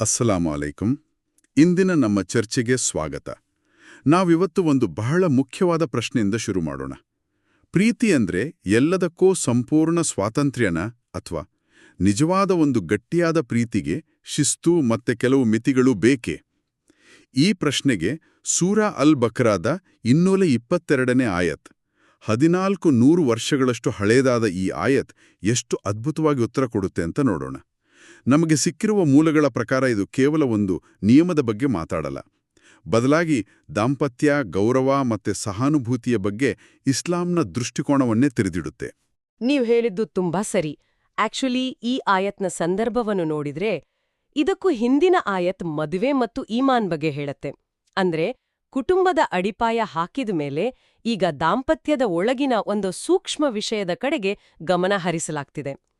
ಅಸ್ಸಲಾಮು ಅಲೈಕುಂ ಇಂದಿನ ನಮ್ಮ ಚರ್ಚೆಗೆ ಸ್ವಾಗತ. ನಾವಿವತ್ತು ಒಂದು ಬಹಳ ಮುಖ್ಯವಾದ ಪ್ರಶ್ನೆಯಿಂದ ಶುರು ಮಾಡೋಣ. ಪ್ರೀತಿ ಅಂದ್ರೆ ಎಲ್ಲದಕ್ಕೂ ಸಂಪೂರ್ಣ ಸ್ವಾತಂತ್ರ್ಯನ ಅಥವಾ ನಿಜವಾದ ಒಂದು ಗಟ್ಟಿಯಾದ ಪ್ರೀತಿಗೆ ಶಿಸ್ತು ಮತ್ತೆ ಕೆಲವು ಮಿತಿಗಳು ಬೇಕೇ? ಈ ಪ್ರಶ್ನೆಗೆ ಸೂರಾ ಅಲ್ ಬಕ್ರಾದ ಇನ್ನೂಲೆ ಇಪ್ಪತ್ತೆರಡನೇ ಆಯತ್. ಹದಿನಾಲ್ಕು ನೂರು ವರ್ಷಗಳಷ್ಟು ಹಳೇದಾದ ಈ ಆಯತ್ ಎಷ್ಟು ಅದ್ಭುತವಾಗಿ ಉತ್ತರ ಕೊಡುತ್ತೆ ಅಂತ ನೋಡೋಣ. ನಮಗೆ ಸಿಕ್ಕಿರುವ ಮೂಲಗಳ ಪ್ರಕಾರ ಇದು ಕೇವಲ ಒಂದು ನಿಯಮದ ಬಗ್ಗೆ ಮಾತಾಡಲ್ಲ. ಬದಲಾಗಿ ದಾಂಪತ್ಯ, ಗೌರವ ಮತ್ತೆ ಸಹಾನುಭೂತಿಯ ಬಗ್ಗೆ ಇಸ್ಲಾಂನ ದೃಷ್ಟಿಕೋನವನ್ನೇ ತೆರೆದಿಡುತ್ತೆ. ನೀವು ಹೇಳಿದ್ದು ತುಂಬಾ ಸರಿ. ಆಕ್ಚುಲಿ ಈ ಆಯತ್ನ ಸಂದರ್ಭವನ್ನು ನೋಡಿದ್ರೆ ಇದಕ್ಕೂ ಹಿಂದಿನ ಆಯತ್ ಮದುವೆ ಮತ್ತು ಈಮಾನ್ ಬಗ್ಗೆ ಹೇಳತ್ತೆ. ಅಂದ್ರೆ ಕುಟುಂಬದ ಅಡಿಪಾಯ ಹಾಕಿದ ಮೇಲೆ ಈಗ ದಾಂಪತ್ಯದ ಒಳಗಿನ ಒಂದು ಸೂಕ್ಷ್ಮ ವಿಷಯದ ಕಡೆಗೆ ಗಮನ ಹರಿಸಲಾಗ್ತಿದೆ.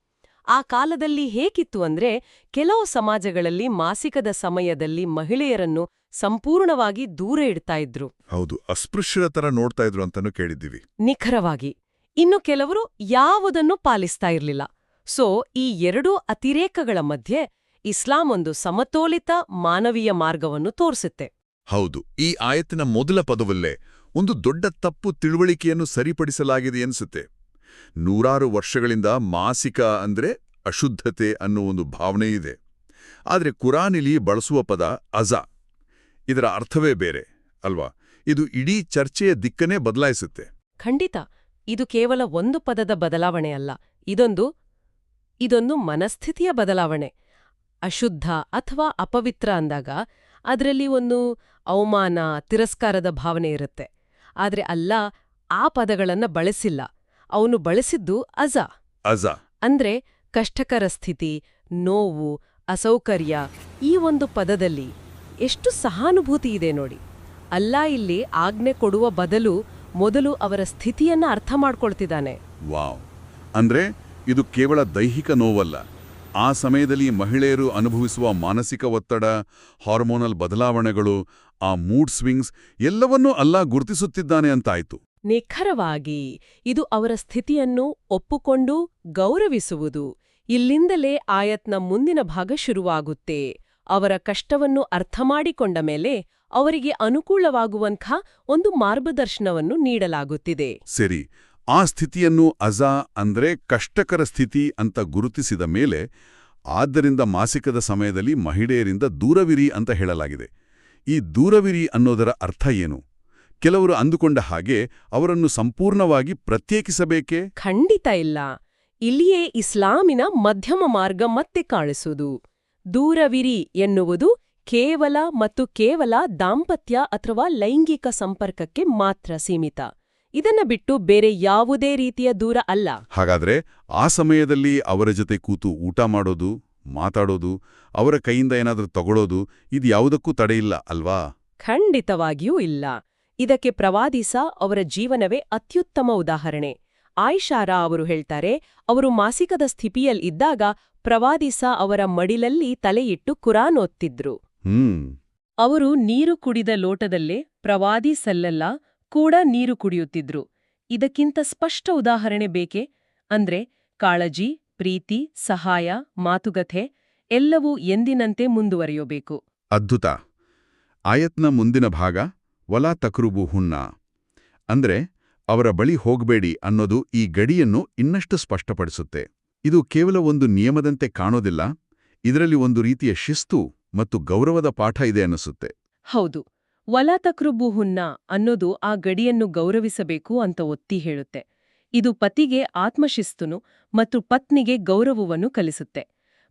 ಆ ಕಾಲದಲ್ಲಿ ಹೇಗಿತ್ತು ಅಂದ್ರೆ ಕೆಲವು ಸಮಾಜಗಳಲ್ಲಿ ಮಾಸಿಕದ ಸಮಯದಲ್ಲಿ ಮಹಿಳೆಯರನ್ನು ಸಂಪೂರ್ಣವಾಗಿ ದೂರ ಇಡ್ತಾ ಇದ್ರು. ಹೌದು ಅಸ್ಪೃಶ್ಯರ ತರ ನೋಡ್ತಾ ಇದ್ರು ಅಂತಾನು ಕೇಳಿದ್ದೀವಿ. ನಿಖರವಾಗಿ. ಇನ್ನು ಕೆಲವರು ಯಾವುದನ್ನು ಪಾಲಿಸ್ತಾ ಇರಲಿಲ್ಲ. ಸೋ ಈ ಎರಡೂ ಅತಿರೇಕಗಳ ಮಧ್ಯೆ ಇಸ್ಲಾಂ ಒಂದು ಸಮತೋಲಿತ ಮಾನವೀಯ ಮಾರ್ಗವನ್ನು ತೋರಿಸುತ್ತೆ. ಹೌದು ಈ ಆಯತ್ತಿನ ಮೊದಲ ಪದವಲ್ಲೇ ಒಂದು ದೊಡ್ಡ ತಪ್ಪು ತಿಳುವಳಿಕೆಯನ್ನು ಸರಿಪಡಿಸಲಾಗಿದೆ ಎನಿಸುತ್ತೆ. ನೂರಾರು ವರ್ಷಗಳಿಂದ ಮಾಸಿಕ ಅಂದ್ರೆ ಅಶುದ್ಧತೆ ಅನ್ನೋ ಒಂದು ಭಾವನೆ ಇದೆ. ಆದರೆ ಕುರಾನಿಲಿ ಬಳಸುವ ಪದ ಅಜ. ಇದರ ಅರ್ಥವೇ ಬೇರೆ, ಅಲ್ವಾ? ಇದು ಇಡೀ ಚರ್ಚೆಯ ದಿಕ್ಕನೇ ಬದಲಾಯಿಸುತ್ತೆ. ಖಂಡಿತ. ಇದು ಕೇವಲ ಒಂದು ಪದದ ಬದಲಾವಣೆ ಅಲ್ಲ. ಇದೊಂದು ಇದೊಂದು ಮನಸ್ಥಿತಿಯ ಬದಲಾವಣೆ. ಅಶುದ್ಧ ಅಥವಾ ಅಪವಿತ್ರ ಅಂದಾಗ ಅದರಲ್ಲಿ ಒಂದು ಅವಮಾನ, ತಿರಸ್ಕಾರದ ಭಾವನೆ ಇರುತ್ತೆ. ಆದರೆ ಅಲ್ಲ, ಆ ಪದಗಳನ್ನು ಬಳಸಿಲ್ಲ. ಅವನು ಬಳಸಿದ್ದು ಅಜ. ಅಜ. ಅಂದ್ರೆ ಕಷ್ಟಕರ ಸ್ಥಿತಿ ನೋವು ಅಸೌಕರ್ಯ ಈ ಒಂದು ಪದದಲ್ಲಿ. ಎಷ್ಟು ಸಹಾನುಭೂತಿ ಇದೆ ನೋಡಿ. ಅಲ್ಲ ಇಲ್ಲಿ ಆಜ್ಞೆ ಕೊಡುವ ಬದಲು ಮೊದಲು ಅವರ ಸ್ಥಿತಿಯನ್ನ ಅರ್ಥ ಮಾಡ್ಕೊಳ್ತಿದ್ದಾನೆ. ವಾವ್. ಅಂದ್ರೆ ಇದು ಕೇವಲ ದೈಹಿಕ ನೋವಲ್ಲ. ಆ ಸಮಯದಲ್ಲಿ ಮಹಿಳೆಯರು ಅನುಭವಿಸುವ ಮಾನಸಿಕ ಒತ್ತಡ ಹಾರ್ಮೋನಲ್ ಬದಲಾವಣೆಗಳು ಆ ಮೂಡ್ ಸ್ವಿಂಗ್ಸ್ ಎಲ್ಲವನ್ನೂ ಅಲ್ಲ ಗುರುತಿಸುತ್ತಿದ್ದಾನೆ ಅಂತಾಯ್ತು. ನಿಖರವಾಗಿ ಇದು ಅವರ ಸ್ಥಿತಿಯನ್ನು ಒಪ್ಪುಕೊಂಡು ಗೌರವಿಸುವುದು. ಇಲ್ಲಿಂದಲೇ ಆಯತ್ನ ಮುಂದಿನ ಭಾಗ ಶುರುವಾಗುತ್ತೆ. ಅವರ ಕಷ್ಟವನ್ನು ಅರ್ಥಮಾಡಿಕೊಂಡ ಮೇಲೆ ಅವರಿಗೆ ಅನುಕೂಲವಾಗುವಂಥ ಒಂದು ಮಾರ್ಗದರ್ಶನವನ್ನು ನೀಡಲಾಗುತ್ತಿದೆ. ಸರಿ, ಆ ಸ್ಥಿತಿಯನ್ನು ಅಜಾ ಅಂದ್ರೆ ಕಷ್ಟಕರ ಸ್ಥಿತಿ ಅಂತ ಗುರುತಿಸಿದ ಮೇಲೆ ಆದ್ದರಿಂದ ಮಾಸಿಕದ ಸಮಯದಲ್ಲಿ ಮಹಿಳೆಯರಿಂದ ದೂರವಿರಿ ಅಂತ ಹೇಳಲಾಗಿದೆ. ಈ ದೂರವಿರಿ ಅನ್ನೋದರ ಅರ್ಥ ಏನು? ಕೆಲವರು ಅಂದುಕೊಂಡ ಹಾಗೆ ಅವರನ್ನು ಸಂಪೂರ್ಣವಾಗಿ ಪ್ರತ್ಯೇಕಿಸಬೇಕೇ? ಖಂಡಿತ ಇಲ್ಲ. ಇಲ್ಲಿಯೇ ಇಸ್ಲಾಮಿನ ಮಧ್ಯಮ ಮಾರ್ಗ ಮತ್ತೆ ಕಾಣಿಸುವುದು. ದೂರವಿರಿ ಎನ್ನುವುದು ಕೇವಲ ಮತ್ತು ಕೇವಲ ದಾಂಪತ್ಯ ಅಥವಾ ಲೈಂಗಿಕ ಸಂಪರ್ಕಕ್ಕೆ ಮಾತ್ರ ಸೀಮಿತ. ಇದನ್ನ ಬಿಟ್ಟು ಬೇರೆ ಯಾವುದೇ ರೀತಿಯ ದೂರ ಅಲ್ಲ. ಹಾಗಾದ್ರೆ ಆ ಸಮಯದಲ್ಲಿ ಅವರ ಜೊತೆ ಕೂತು ಊಟ ಮಾಡೋದು ಮಾತಾಡೋದು ಅವರ ಕೈಯಿಂದ ಏನಾದರೂ ತಗೊಳ್ಳೋದು ಇದು ಯಾವುದಕ್ಕೂ ತಡೆಯಿಲ್ಲ ಅಲ್ವಾ? ಖಂಡಿತವಾಗಿಯೂ ಇಲ್ಲ. ಇದಕ್ಕೆ ಪ್ರವಾದಿಸ ಅವರ ಜೀವನವೇ ಅತ್ಯುತ್ತಮ ಉದಾಹರಣೆ. ಆಯಿಷಾರಾ ಅವರು ಹೇಳ್ತಾರೆ ಅವರು ಮಾಸಿಕದ ಸ್ಥಿತಿಯಲ್ಲಿದ್ದಾಗ ಪ್ರವಾದಿಸ ಅವರ ಮಡಿಲಲ್ಲಿ ತಲೆಯಿಟ್ಟು ಕುರಾನ್ ಓದ್ತಿದ್ರು. ಅವರು ನೀರು ಕುಡಿದ ಲೋಟದಲ್ಲೇ ಪ್ರವಾದಿ ಸಲ್ಲಲ್ಲ ಕೂಡ ನೀರು ಕುಡಿಯುತ್ತಿದ್ರು. ಇದಕ್ಕಿಂತ ಸ್ಪಷ್ಟ ಉದಾಹರಣೆ ಬೇಕೆ? ಅಂದ್ರೆ ಕಾಳಜಿ ಪ್ರೀತಿ ಸಹಾಯ ಮಾತುಗಥೆ ಎಲ್ಲವೂ ಎಂದಿನಂತೆ ಮುಂದುವರಿಯಬೇಕು. ಅದ್ಭುತ. ಆಯತ್ನ ಮುಂದಿನ ಭಾಗ ವಲಾ ತಕ್ರುಬು ಹುನ್ನ. ಅಂದ್ರೆ, ಅವರ ಬಳಿ ಹೋಗಬೇಡಿ ಅನ್ನೋದು ಈ ಗಡಿಯನ್ನು ಇನ್ನಷ್ಟು ಸ್ಪಷ್ಟಪಡಿಸುತ್ತೆ. ಇದು ಕೇವಲ ಒಂದು ನಿಯಮದಂತೆ ಕಾಣೋದಿಲ್ಲ, ಇದರಲ್ಲಿ ಒಂದು ರೀತಿಯ ಶಿಸ್ತು ಮತ್ತು ಗೌರವದ ಪಾಠ ಇದೆ ಅನ್ನಿಸುತ್ತೆ. ಹೌದು, ವಲಾ ತಕ್ರುಬು ಹುನ್ನ ಅನ್ನೋದು ಆ ಗಡಿಯನ್ನು ಗೌರವಿಸಬೇಕು ಅಂತ ಒತ್ತಿ ಹೇಳುತ್ತೆ. ಇದು ಪತಿಗೆ ಆತ್ಮಶಿಸ್ತುನು ಮತ್ತು ಪತ್ನಿಗೆ ಗೌರವವನ್ನು ಕಲಿಸುತ್ತೆ.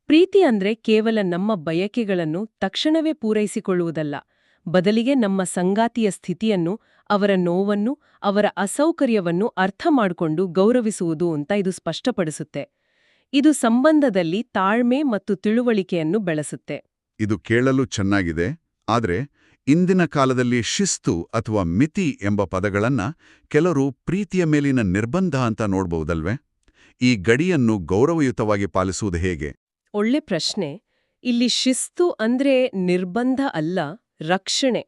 ಪ್ರೀತಿ ಅಂದ್ರೆ ಕೇವಲ ನಮ್ಮ ಬಯಕೆಗಳನ್ನು ತಕ್ಷಣವೇ ಪೂರೈಸಿಕೊಳ್ಳುವುದಲ್ಲ ಬದಲಿಗೆ ನಮ್ಮ ಸಂಗಾತಿಯ ಸ್ಥಿತಿಯನ್ನು ಅವರ ನೋವನ್ನು ಅವರ ಅಸೌಕರ್ಯವನ್ನು ಅರ್ಥ ಮಾಡಿಕೊಂಡು ಗೌರವಿಸುವುದು ಅಂತ ಇದು ಸ್ಪಷ್ಟಪಡಿಸುತ್ತೆ. ಇದು ಸಂಬಂಧದಲ್ಲಿ ತಾಳ್ಮೆ ಮತ್ತು ತಿಳುವಳಿಕೆಯನ್ನು ಬೆಳೆಸುತ್ತೆ. ಇದು ಕೇಳಲು ಚೆನ್ನಾಗಿದೆ ಆದರೆ ಇಂದಿನ ಕಾಲದಲ್ಲಿ ಶಿಸ್ತು ಅಥವಾ ಮಿತಿ ಎಂಬ ಪದಗಳನ್ನ ಕೆಲವರು ಪ್ರೀತಿಯ ಮೇಲಿನ ನಿರ್ಬಂಧ ಅಂತ ನೋಡ್ಬಹುದಲ್ವೇ? ಈ ಗಡಿಯನ್ನು ಗೌರವಯುತವಾಗಿ ಪಾಲಿಸುವುದು ಹೇಗೆ? ಒಳ್ಳೆ ಪ್ರಶ್ನೆ. ಇಲ್ಲಿ ಶಿಸ್ತು ಅಂದ್ರೆ ನಿರ್ಬಂಧ ಅಲ್ಲ ರಕ್ಷಣೆ.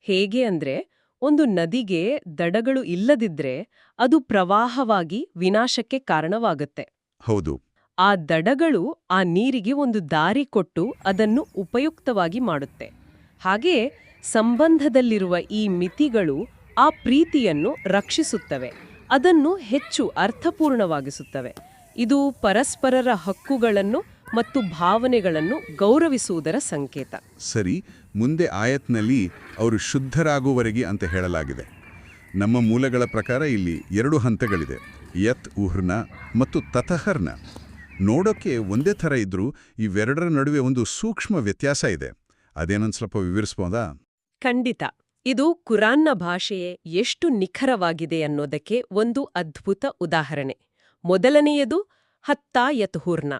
ಹೇಗೆ ಅಂದ್ರೆ ಒಂದು ನದಿಗೆ ದಡಗಳು ಇಲ್ಲದಿದ್ರೆ ಅದು ಪ್ರವಾಹವಾಗಿ ವಿನಾಶಕ್ಕೆ ಕಾರಣವಾಗುತ್ತೆ. ಹೌದು. ಆ ದಡಗಳು ಆ ನೀರಿಗೆ ಒಂದು ದಾರಿ ಕೊಟ್ಟು ಅದನ್ನು ಉಪಯುಕ್ತವಾಗಿ ಮಾಡುತ್ತೆ. ಹಾಗೆಯೇ ಸಂಬಂಧದಲ್ಲಿರುವ ಈ ಮಿತಿಗಳು ಆ ಪ್ರೀತಿಯನ್ನು ರಕ್ಷಿಸುತ್ತವೆ. ಅದನ್ನು ಹೆಚ್ಚು ಅರ್ಥಪೂರ್ಣವಾಗಿಸುತ್ತವೆ. ಇದು ಪರಸ್ಪರರ ಹಕ್ಕುಗಳನ್ನು ಮತ್ತು ಭಾವನೆಗಳನ್ನು ಗೌರವಿಸುವುದರ ಸಂಕೇತ. ಸರಿ ಮುಂದೆ ಆಯತ್ನಲ್ಲಿ ಅವರು ಶುದ್ಧರಾಗುವವರೆಗೆ ಅಂತ ಹೇಳಲಾಗಿದೆ. ನಮ್ಮ ಮೂಲಗಳ ಪ್ರಕಾರ ಇಲ್ಲಿ ಎರಡು ಹಂತಗಳಿದೆ. ಯತ್ ಉಹ್ರ್ನ ಮತ್ತು ತತಹರ್ನ. ನೋಡೋಕ್ಕೆ ಒಂದೇ ಥರ ಇದ್ದರೂ ಇವೆರಡರ ನಡುವೆ ಒಂದು ಸೂಕ್ಷ್ಮ ವ್ಯತ್ಯಾಸ ಇದೆ. ಅದೇನೊಂದು ಸ್ವಲ್ಪ ವಿವರಿಸ್ಬೋದಾ? ಖಂಡಿತ. ಇದು ಕುರಾನ್ನ ಭಾಷೆಯೇ ಎಷ್ಟು ನಿಖರವಾಗಿದೆ ಅನ್ನೋದಕ್ಕೆ ಒಂದು ಅದ್ಭುತ ಉದಾಹರಣೆ. ಮೊದಲನೆಯದು ಹತ್ತಾ ಯತ್ಹುರ್ನ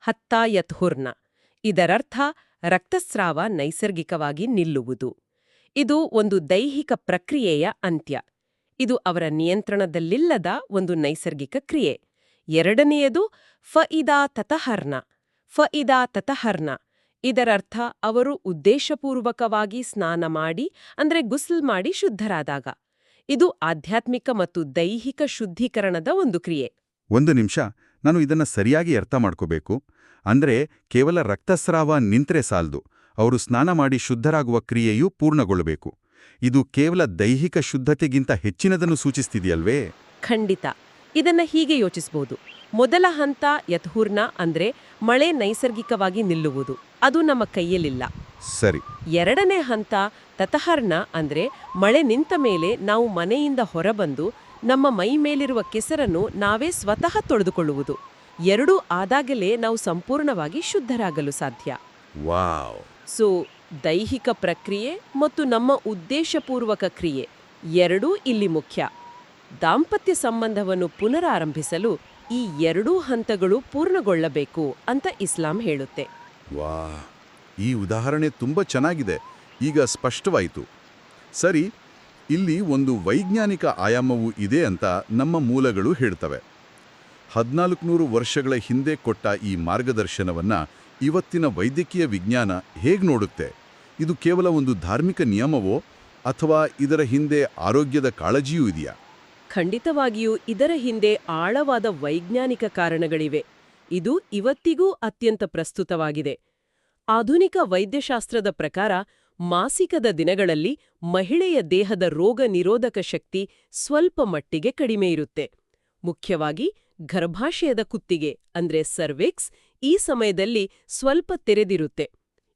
ಹತ್ತಾ ಯತ್ಹುರ್ನ ಇದರರ್ಥ, ರಕ್ತಸ್ರಾವ ನೈಸರ್ಗಿಕವಾಗಿ ನಿಲ್ಲುವುದು. ಇದು ಒಂದು ದೈಹಿಕ ಪ್ರಕ್ರಿಯೆಯ ಅಂತ್ಯ. ಇದು ಅವರ ನಿಯಂತ್ರಣದಲ್ಲಿಲ್ಲದ ಒಂದು ನೈಸರ್ಗಿಕ ಕ್ರಿಯೆ. ಎರಡನೆಯದು ಫಇದಾ ತತಹರ್ನ ಫಇದಾ ತತಹರ್ನ ಇದರರ್ಥ, ಅವರು ಉದ್ದೇಶಪೂರ್ವಕವಾಗಿ ಸ್ನಾನ ಮಾಡಿ, ಅಂದ್ರೆ ಗುಸ್ಲ್ ಮಾಡಿ ಶುದ್ಧರಾದಾಗ. ಇದು ಆಧ್ಯಾತ್ಮಿಕ ಮತ್ತು ದೈಹಿಕ ಶುದ್ಧೀಕರಣದ ಒಂದು ಕ್ರಿಯೆ. ಒಂದು ನಿಮಿಷ. ನಾನು ಇದನ್ನ ಸರಿಯಾಗಿ ಅರ್ಥ ಮಾಡ್ಕೋಬೇಕು. ಅಂದ್ರೆ ಕೇವಲ ರಕ್ತಸ್ರಾವ ನಿಂತ್ರೆ ಸಾಲದು. ಅವರು ಸ್ನಾನ ಮಾಡಿ ಶುದ್ಧರಾಗುವ ಕ್ರಿಯೆಯೂ ಪೂರ್ಣಗೊಳ್ಳಬೇಕು. ಇದು ಕೇವಲ ದೈಹಿಕ ಶುದ್ಧತೆಗಿಂತ ಹೆಚ್ಚಿನದನ್ನು ಸೂಚಿಸ್ತಿದೆಯಲ್ವೇ? ಖಂಡಿತ. ಇದನ್ನ ಹೀಗೆ ಯೋಚಿಸಬಹುದು ಮೊದಲ ಹಂತ ಯಥೂರ್ಣ ಅಂದ್ರೆ ಮಳೆ ನೈಸರ್ಗಿಕವಾಗಿ ನಿಲ್ಲುವುದು. ಅದು ನಮ್ಮ ಕೈಯಲ್ಲಿಲ್ಲ. ಸರಿ. ಎರಡನೇ ಹಂತ ತತಹರ್ನ ಅಂದ್ರೆ ಮಳೆ ನಿಂತ ಮೇಲೆ ನಾವು ಮನೆಯಿಂದ ಹೊರಬಂದು ನಮ್ಮ ಮೈ ಮೇಲಿರುವ ಕೆಸರನ್ನು ನಾವೇ ಸ್ವತಃ ತೊಳೆದುಕೊಳ್ಳುವುದು ಎರಡೂ ಆದಾಗಲೇ ನಾವು ಸಂಪೂರ್ಣವಾಗಿ ಶುದ್ಧರಾಗಲು ಸಾಧ್ಯ. ವಾವ್. ಸೊ ದೈಹಿಕ ಪ್ರಕ್ರಿಯೆ ಮತ್ತು ನಮ್ಮ ಉದ್ದೇಶಪೂರ್ವಕ ಕ್ರಿಯೆ ಎರಡೂ ಇಲ್ಲಿ ಮುಖ್ಯ. ದಾಂಪತ್ಯ ಸಂಬಂಧವನ್ನು ಪುನರಾರಂಭಿಸಲು ಈ ಎರಡೂ ಹಂತಗಳು ಪೂರ್ಣಗೊಳ್ಳಬೇಕು ಅಂತ ಇಸ್ಲಾಂ ಹೇಳುತ್ತೆ. ವಾ ಈ ಉದಾಹರಣೆ ತುಂಬ ಚೆನ್ನಾಗಿದೆ. ಈಗ ಸ್ಪಷ್ಟವಾಯಿತು. ಸರಿ ಇಲ್ಲಿ ಒಂದು ವೈಜ್ಞಾನಿಕ ಆಯಾಮವೂ ಇದೆ ಅಂತ ನಮ್ಮ ಮೂಲಗಳು ಹೇಳ್ತವೆ. ಹದಿನಾಲ್ಕುನೂರು ವರ್ಷಗಳ ಹಿಂದೆ ಕೊಟ್ಟ ಈ ಮಾರ್ಗದರ್ಶನವನ್ನ ಇವತ್ತಿನ ವೈದ್ಯಕೀಯ ವಿಜ್ಞಾನ ಹೇಗೆ ನೋಡುತ್ತೆ? ಇದು ಕೇವಲ ಒಂದು ಧಾರ್ಮಿಕ ನಿಯಮವೋ ಅಥವಾ ಇದರ ಹಿಂದೆ ಆರೋಗ್ಯದ ಕಾಳಜಿಯೂ ಇದೆಯಾ? ಖಂಡಿತವಾಗಿಯೂ ಇದರ ಹಿಂದೆ ಆಳವಾದ ವೈಜ್ಞಾನಿಕ ಕಾರಣಗಳಿವೆ. ಇದು ಇವತ್ತಿಗೂ ಅತ್ಯಂತ ಪ್ರಸ್ತುತವಾಗಿದೆ. ಆಧುನಿಕ ವೈದ್ಯಶಾಸ್ತ್ರದ ಪ್ರಕಾರ ಮಾಸಿಕದ ದಿನಗಳಲ್ಲಿ ಮಹಿಳೆಯ ದೇಹದ ರೋಗ ನಿರೋಧಕ ಶಕ್ತಿ ಸ್ವಲ್ಪ ಮಟ್ಟಿಗೆ ಕಡಿಮೆ ಇರುತ್ತೆ. ಮುಖ್ಯವಾಗಿ ಗರ್ಭಾಶಯದ ಕುತ್ತಿಗೆ ಅಂದ್ರೆ ಸರ್ವಿಕ್ಸ್ ಈ ಸಮಯದಲ್ಲಿ ಸ್ವಲ್ಪ ತೆರೆದಿರುತ್ತೆ.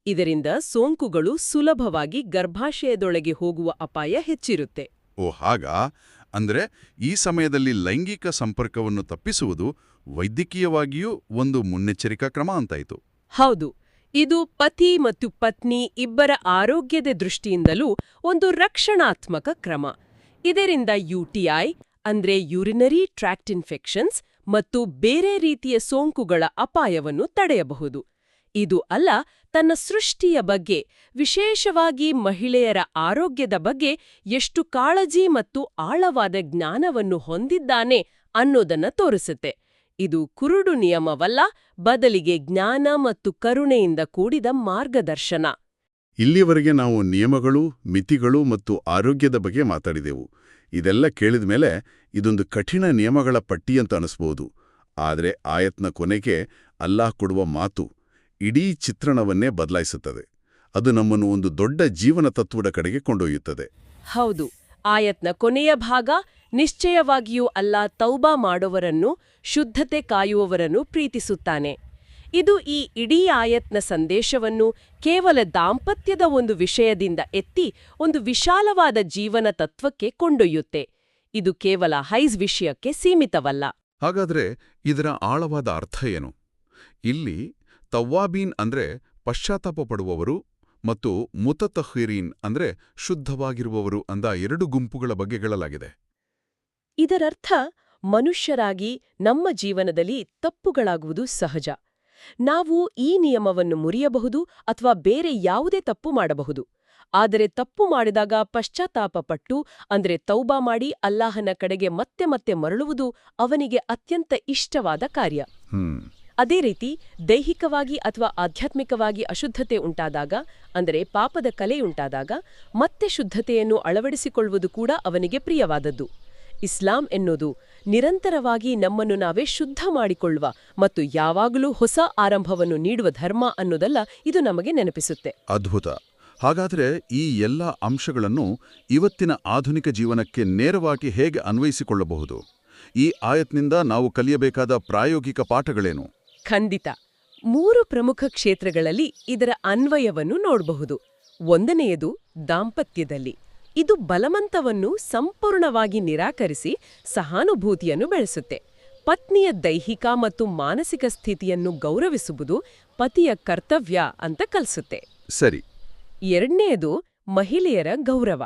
ಇದರಿಂದ ಸೋಂಕುಗಳು ಸುಲಭವಾಗಿ ಗರ್ಭಾಶಯದೊಳಗೆ ಹೋಗುವ ಅಪಾಯ ಹೆಚ್ಚಿರುತ್ತೆ. ಓ ಹಾಗಾ? ಅಂದ್ರೆ ಈ ಸಮಯದಲ್ಲಿ ಲೈಂಗಿಕ ಸಂಪರ್ಕವನ್ನು ತಪ್ಪಿಸುವುದು ವೈದ್ಯಕೀಯವಾಗಿಯೂ ಒಂದು ಮುನ್ನೆಚ್ಚರಿಕಾ ಕ್ರಮ ಅಂತಾಯಿತು. ಹೌದು. ಇದು ಪತಿ ಮತ್ತು ಪತ್ನಿ ಇಬ್ಬರ ಆರೋಗ್ಯದ ದೃಷ್ಟಿಯಿಂದಲೂ ಒಂದು ರಕ್ಷಣಾತ್ಮಕ ಕ್ರಮ. ಇದರಿಂದ ಯುಟಿಐ ಅಂದ್ರೆ ಯೂರಿನರಿ ಟ್ರ್ಯಾಕ್ಟ್ ಇನ್ಫೆಕ್ಷನ್ಸ್ ಮತ್ತು ಬೇರೆ ರೀತಿಯ ಸೋಂಕುಗಳ ಅಪಾಯವನ್ನು ತಡೆಯಬಹುದು. ಇದು ಅಲ್ಲ, ತನ್ನ ಸೃಷ್ಟಿಯ ಬಗ್ಗೆ, ವಿಶೇಷವಾಗಿ ಮಹಿಳೆಯರ ಆರೋಗ್ಯದ ಬಗ್ಗೆ ಎಷ್ಟು ಕಾಳಜಿ ಮತ್ತು ಆಳವಾದ ಜ್ಞಾನವನ್ನು ಹೊಂದಿದ್ದಾನೆ ಅನ್ನೋದನ್ನ ತೋರಿಸುತ್ತೆ. ಇದು ಕುರುಡು ನಿಯಮವಲ್ಲ ಬದಲಿಗೆ ಜ್ಞಾನ ಮತ್ತು ಕರುಣೆಯಿಂದ ಕೂಡಿದ ಮಾರ್ಗದರ್ಶನ. ಇಲ್ಲಿವರೆಗೆ ನಾವು ನಿಯಮಗಳು ಮಿತಿಗಳು ಮತ್ತು ಆರೋಗ್ಯದ ಬಗ್ಗೆ ಮಾತಾಡಿದೆವು. ಇದೆಲ್ಲ ಕೇಳಿದ ಮೇಲೆ ಇದೊಂದು ಕಠಿಣ ನಿಯಮಗಳ ಪಟ್ಟಿ ಅಂತ ಅನಿಸ್ಬೋದು. ಆದರೆ ಆಯತ್ನ ಕೊನೆಗೆ ಅಲ್ಲಾಹ್ ಕೊಡುವ ಮಾತು ಇಡೀ ಚಿತ್ರಣವನ್ನೇ ಬದಲಾಯಿಸುತ್ತದೆ. ಅದು ನಮ್ಮನ್ನು ಒಂದು ದೊಡ್ಡ ಜೀವನ ತತ್ವದ ಕಡೆಗೆ ಕೊಂಡೊಯ್ಯುತ್ತದೆ. ಹೌದು. ಆಯತ್ನ ಕೊನೆಯ ಭಾಗ, ನಿಶ್ಚಯವಾಗಿಯೂ ಅಲ್ಲ ತೌಬಾ ಮಾಡುವವರನ್ನು, ಶುದ್ಧತೆ ಕಾಯುವವರನ್ನು ಪ್ರೀತಿಸುತ್ತಾನೆ. ಇದು ಈ ಇಡೀ ಆಯತ್ನ ಸಂದೇಶವನ್ನು ಕೇವಲ ದಾಂಪತ್ಯದ ಒಂದು ವಿಷಯದಿಂದ ಎತ್ತಿ ಒಂದು ವಿಶಾಲವಾದ ಜೀವನ ತತ್ವಕ್ಕೆ ಕೊಂಡೊಯ್ಯುತ್ತೆ. ಇದು ಕೇವಲ ಹೈಸ್ ವಿಷಯಕ್ಕೆ ಸೀಮಿತವಲ್ಲ. ಹಾಗಾದ್ರೆ ಇದರ ಆಳವಾದ ಅರ್ಥ ಏನು? ಇಲ್ಲಿ ತವ್ವಾಬೀನ್ ಅಂದ್ರೆ ಪಶ್ಚಾತ್ತಾಪ ಪಡುವವರು ಮತ್ತು ಮುತತಹೀರೀನ್ ಅಂದ್ರೆ ಶುದ್ಧವಾಗಿರುವವರು ಅಂದ ಎರಡು ಗುಂಪುಗಳ ಬಗ್ಗೆ ಹೇಳಲಾಗಿದೆ. ಇದರರ್ಥ ಮನುಷ್ಯರಾಗಿ ನಮ್ಮ ಜೀವನದಲ್ಲಿ ತಪ್ಪುಗಳಾಗುವುದು ಸಹಜ. ನಾವು ಈ ನಿಯಮವನ್ನು ಮುರಿಯಬಹುದು ಅಥವಾ ಬೇರೆ ಯಾವುದೇ ತಪ್ಪು ಮಾಡಬಹುದು. ಆದರೆ ತಪ್ಪು ಮಾಡಿದಾಗ ಪಶ್ಚಾತ್ತಾಪ ಪಟ್ಟು ಅಂದ್ರೆ ತೌಬಾ ಮಾಡಿ ಅಲ್ಲಾಹನ ಕಡೆಗೆ ಮತ್ತೆ ಮತ್ತೆ ಮರಳುವುದು ಅವನಿಗೆ ಅತ್ಯಂತ ಇಷ್ಟವಾದ ಕಾರ್ಯ. ಅದೇ ರೀತಿ ದೈಹಿಕವಾಗಿ ಅಥವಾ ಆಧ್ಯಾತ್ಮಿಕವಾಗಿ ಅಶುದ್ಧತೆ ಉಂಟಾದಾಗ, ಅಂದರೆ ಪಾಪದ ಕಲೆಯುಂಟಾದಾಗ ಮತ್ತೆ ಶುದ್ಧತೆಯನ್ನು ಅಳವಡಿಸಿಕೊಳ್ಳುವುದು ಕೂಡ ಅವನಿಗೆ ಪ್ರಿಯವಾದದ್ದು. ಇಸ್ಲಾಂ ಎನ್ನುವುದು ನಿರಂತರವಾಗಿ ನಮ್ಮನ್ನು ನಾವೇ ಶುದ್ಧ ಮಾಡಿಕೊಳ್ಳುವ ಮತ್ತು ಯಾವಾಗಲೂ ಹೊಸ ಆರಂಭವನ್ನು ನೀಡುವ ಧರ್ಮ ಅನ್ನೋದಲ್ಲ ಇದು ನಮಗೆ ನೆನಪಿಸುತ್ತೆ. ಅದ್ಭುತ. ಹಾಗಾದರೆ ಈ ಎಲ್ಲ ಅಂಶಗಳನ್ನು ಇವತ್ತಿನ ಆಧುನಿಕ ಜೀವನಕ್ಕೆ ನೇರವಾಗಿ ಹೇಗೆ ಅನ್ವಯಿಸಿಕೊಳ್ಳಬಹುದು? ಈ ಆಯತ್ನಿಂದ ನಾವು ಕಲಿಯಬೇಕಾದ ಪ್ರಾಯೋಗಿಕ ಪಾಠಗಳೇನು? ಖಂಡಿತ. ಮೂರು ಪ್ರಮುಖ ಕ್ಷೇತ್ರಗಳಲ್ಲಿ ಇದರ ಅನ್ವಯವನ್ನು ನೋಡಬಹುದು. ಒಂದನೆಯದು ದಾಂಪತ್ಯದಲ್ಲಿ. ಇದು ಬಲವಂತವನ್ನು ಸಂಪೂರ್ಣವಾಗಿ ನಿರಾಕರಿಸಿ ಸಹಾನುಭೂತಿಯನ್ನು ಬೆಳೆಸುತ್ತೆ. ಪತ್ನಿಯ ದೈಹಿಕ ಮತ್ತು ಮಾನಸಿಕ ಸ್ಥಿತಿಯನ್ನು ಗೌರವಿಸುವುದು ಪತಿಯ ಕರ್ತವ್ಯ ಅಂತ ಕಲಿಸುತ್ತೆ. ಸರಿ. ಎರಡನೆಯದು ಮಹಿಳೆಯರ ಗೌರವ.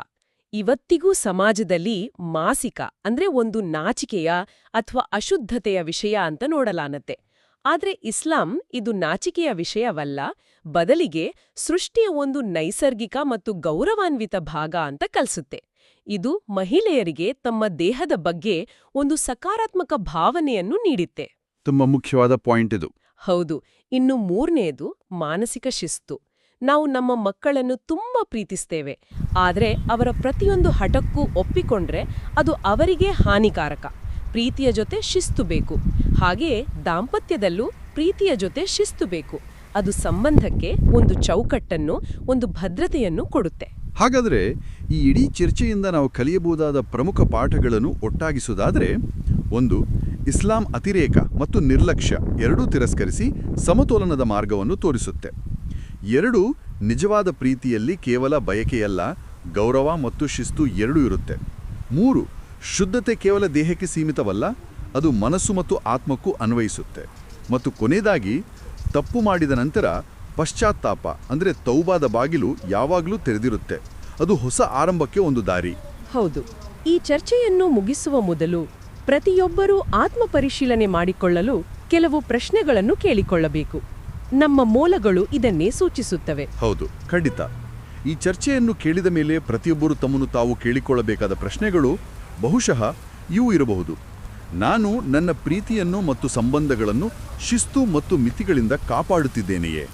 ಇವತ್ತಿಗೂ ಸಮಾಜದಲ್ಲಿ ಮಾಸಿಕ ಅಂದ್ರೆ ಒಂದು ನಾಚಿಕೆಯ ಅಥವಾ ಅಶುದ್ಧತೆಯ ವಿಷಯ ಅಂತ ನೋಡಲಾನತ್ತೆ. ಆದ್ರೆ ಇಸ್ಲಾಂ ಇದು ನಾಚಿಕೆಯ ವಿಷಯವಲ್ಲ ಬದಲಿಗೆ ಸೃಷ್ಟಿಯ ಒಂದು ನೈಸರ್ಗಿಕ ಮತ್ತು ಗೌರವಾನ್ವಿತ ಭಾಗ ಅಂತ ಕಲಿಸುತ್ತೆ. ಇದು ಮಹಿಳೆಯರಿಗೆ ತಮ್ಮ ದೇಹದ ಬಗ್ಗೆ ಒಂದು ಸಕಾರಾತ್ಮಕ ಭಾವನೆಯನ್ನು ನೀಡುತ್ತೆ. ತುಂಬ ಮುಖ್ಯವಾದ ಪಾಯಿಂಟ್ ಇದು. ಹೌದು ಇನ್ನು ಮೂರನೆಯದು ಮಾನಸಿಕ ಶಿಸ್ತು. ನಾವು ನಮ್ಮ ಮಕ್ಕಳನ್ನು ತುಂಬಾ ಪ್ರೀತಿಸ್ತೇವೆ ಆದರೆ ಅವರ ಪ್ರತಿಯೊಂದು ಹಠಕ್ಕೂ ಒಪ್ಪಿಕೊಂಡ್ರೆ ಅದು ಅವರಿಗೆ ಹಾನಿಕಾರಕ. ಪ್ರೀತಿಯ ಜೊತೆ ಶಿಸ್ತು ಬೇಕು. ಹಾಗೆಯೇ ದಾಂಪತ್ಯದಲ್ಲೂ ಪ್ರೀತಿಯ ಜೊತೆ ಶಿಸ್ತು ಬೇಕು. ಅದು ಸಂಬಂಧಕ್ಕೆ ಒಂದು ಚೌಕಟ್ಟನ್ನು, ಒಂದು ಭದ್ರತೆಯನ್ನು ಕೊಡುತ್ತೆ. ಹಾಗಾದರೆ ಈ ಇಡೀ ಚರ್ಚೆಯಿಂದ ನಾವು ಕಲಿಯಬಹುದಾದ ಪ್ರಮುಖ ಪಾಠಗಳನ್ನು ಒಟ್ಟಾಗಿಸುವುದಾದರೆ, ಒಂದು, ಇಸ್ಲಾಂ ಅತಿರೇಕ ಮತ್ತು ನಿರ್ಲಕ್ಷ್ಯ ಎರಡೂ ತಿರಸ್ಕರಿಸಿ ಸಮತೋಲನದ ಮಾರ್ಗವನ್ನು ತೋರಿಸುತ್ತೆ. ಎರಡು, ನಿಜವಾದ ಪ್ರೀತಿಯಲ್ಲಿ ಕೇವಲ ಬಯಕೆಯಲ್ಲ, ಗೌರವ ಮತ್ತು ಶಿಸ್ತು ಎರಡೂ ಇರುತ್ತೆ. ಮೂರು, ಶುದ್ಧತೆ ಕೇವಲ ದೇಹಕ್ಕೆ ಸೀಮಿತವಲ್ಲ ಅದು ಮನಸ್ಸು ಮತ್ತು ಆತ್ಮಕ್ಕೂ ಅನ್ವಯಿಸುತ್ತೆ. ಮತ್ತು ಕೊನೆಯದಾಗಿ ತಪ್ಪು ಮಾಡಿದ ನಂತರ ಪಶ್ಚಾತ್ತಾಪ ಅಂದರೆ ತೌಬಾದ ಬಾಗಿಲು ಯಾವಾಗಲೂ ತೆರೆದಿರುತ್ತೆ. ಅದು ಹೊಸ ಆರಂಭಕ್ಕೆ ಒಂದು ದಾರಿ. ಹೌದು. ಈ ಚರ್ಚೆಯನ್ನು ಮುಗಿಸುವ ಮೊದಲು ಪ್ರತಿಯೊಬ್ಬರೂ ಆತ್ಮ ಪರಿಶೀಲನೆ ಮಾಡಿಕೊಳ್ಳಲು ಕೆಲವು ಪ್ರಶ್ನೆಗಳನ್ನು ಕೇಳಿಕೊಳ್ಳಬೇಕು. ನಮ್ಮ ಮೂಲಗಳು ಇದನ್ನೇ ಸೂಚಿಸುತ್ತವೆ. ಹೌದು ಖಂಡಿತ. ಈ ಚರ್ಚೆಯನ್ನು ಕೇಳಿದ ಮೇಲೆ ಪ್ರತಿಯೊಬ್ಬರು ತಮ್ಮನ್ನು ತಾವು ಕೇಳಿಕೊಳ್ಳಬೇಕಾದ ಪ್ರಶ್ನೆಗಳು ಬಹುಶಃ ಇವು ಇರಬಹುದು. ನಾನು ನನ್ನ ಪ್ರೀತಿಯನ್ನು ಮತ್ತು ಸಂಬಂಧಗಳನ್ನು ಶಿಸ್ತು ಮತ್ತು ಮಿತಿಗಳಿಂದ ಕಾಪಾಡುತ್ತಿದ್ದೇನೆಯೇ?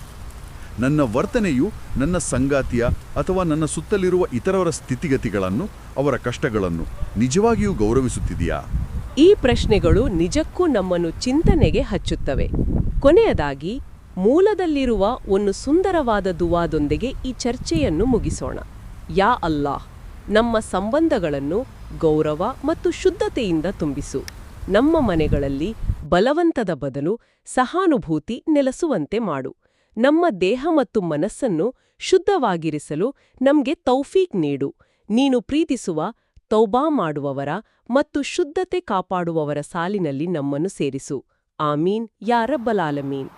ನನ್ನ ವರ್ತನೆಯು ನನ್ನ ಸಂಗಾತಿಯ ಅಥವಾ ನನ್ನ ಸುತ್ತಲಿರುವ ಇತರವರ ಸ್ಥಿತಿಗತಿಗಳನ್ನು, ಅವರ ಕಷ್ಟಗಳನ್ನು ನಿಜವಾಗಿಯೂ ಗೌರವಿಸುತ್ತಿದೆಯಾ? ಈ ಪ್ರಶ್ನೆಗಳು ನಿಜಕ್ಕೂ ನಮ್ಮನ್ನು ಚಿಂತನೆಗೆ ಹಚ್ಚುತ್ತವೆ. ಕೊನೆಯದಾಗಿ, ಮೂಲದಲ್ಲಿರುವ ಒಂದು ಸುಂದರವಾದ ದುವಾದೊಂದಿಗೆ ಈ ಚರ್ಚೆಯನ್ನು ಮುಗಿಸೋಣ. ಯಾ ಅಲ್ಲಾಹ್, ನಮ್ಮ ಸಂಬಂಧಗಳನ್ನು ಗೌರವ ಮತ್ತು ಶುದ್ಧತೆಯಿಂದ ತುಂಬಿಸು. ನಮ್ಮ ಮನೆಗಳಲ್ಲಿ ಬಲವಂತದ ಬದಲು ಸಹಾನುಭೂತಿ ನೆಲೆಸುವಂತೆ ಮಾಡು. ನಮ್ಮ ದೇಹ ಮತ್ತು ಮನಸ್ಸನ್ನು ಶುದ್ಧವಾಗಿರಿಸಲು ನಮ್ಗೆ ತೌಫೀಕ್ ನೀಡು. ನೀನು ಪ್ರೀತಿಸುವ, ತೌಬಾ ಮಾಡುವವರ ಮತ್ತು ಶುದ್ಧತೆ ಕಾಪಾಡುವವರ ಸಾಲಿನಲ್ಲಿ ನಮ್ಮನ್ನು ಸೇರಿಸು. ಆಮೀನ್. ಯಾರ ರಬ್ಬಲಾಲಮೀನ್